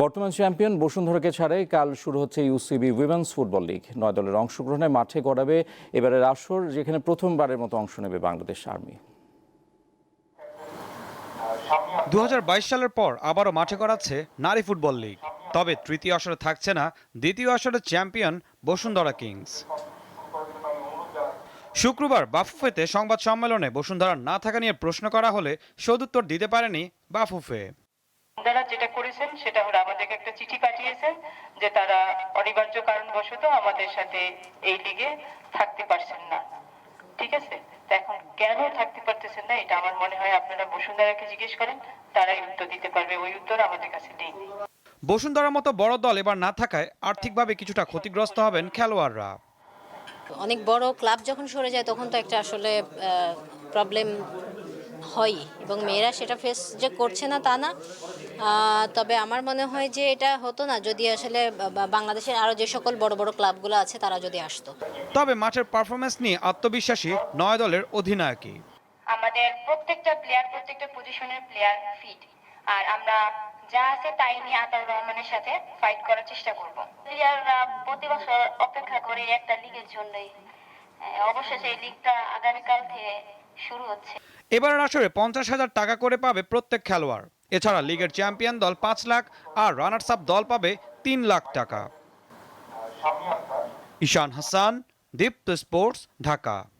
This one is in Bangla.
বর্তমান চ্যাম্পিয়ন বসুন্ধরাকে ছাড়াই কাল শুরু হচ্ছে ইউসিবি উইমেন্স ফুটবল লিগ। নয় দলের অংশগ্রহণে মাঠে গড়াবে এবারের আসর, যেখানে প্রথমবারের মতো অংশ নেবে বাংলাদেশ আর্মি। দু হাজার বাইশ সালের পর আবারও মাঠে গড়াচ্ছে নারী ফুটবল লিগ। তবে তৃতীয় আসরে থাকছে না দ্বিতীয় আসরের চ্যাম্পিয়ন বসুন্ধরা কিংস। শুক্রবার বাফুফেতে সংবাদ সম্মেলনে বসুন্ধরা না থাকা নিয়ে প্রশ্ন করা হলে সদুত্তর দিতে পারেনি বাফুফে। তারা যেটা করেছেন সেটা হলো আমাদেরকে একটা চিঠি পাঠিয়েছেন যে তারা অনিবার্য কারণবশত আমাদের সাথে এই লিগে থাকতে পারছেন না। ঠিক আছে? এখন কেন থাকতে পারতেছেন না এটা আমার মনে হয় আপনারা বসুন্ধরাকে জিজ্ঞেস করেন তারাই উত্তর দিতে পারবে ওই উত্তর আমাদের কাছে নেই। বসুন্ধরার মতো বড় দল এবার না থাকায় আর্থিকভাবে কিছুটা ক্ষতিগ্রস্ত হবেন খেলোয়াড়রা। অনেক বড় ক্লাব যখন সরে যায় তখন তো একটা আসলে প্রবলেম হয় এবং মেয়েরা সেটা ফেস যে করছে না তা না। তবে আমার মনে হয় যে এটা হতো না যদি আসলে বাংলাদেশের আরও যে সকল বড় বড় ক্লাবগুলো আছে তারা যদি আসতো। তবে মাঠের পারফরমেন্স নিয়ে আত্মবিশ্বাসী নয় দলের অধিনায়কই। আমাদের প্রত্যেকটা প্লেয়ার প্রত্যেকটা পজিশনের প্লেয়ার ফিট আর আমরা যা আছে তাই নিয়ে আতাউর রহমানের সাথে ফাইট করার চেষ্টা করব। প্লেয়াররা প্রতি বছর অপেক্ষা করে একটা লিগের জন্যই। অবশেষে এই লিগটা আগামীকাল থেকে শুরু হচ্ছে। এবারের আসরে পঞ্চাশ হাজার টাকা করে পাবে প্রত্যেক খেলোয়াড়। এছাড়া লিগের চ্যাম্পিয়ন দল পাঁচ লাখ আর রানার্স আপ দল পাবে তিন লাখ টাকা। ঈশান হাসান, দীপ্ত স্পোর্টস, ঢাকা।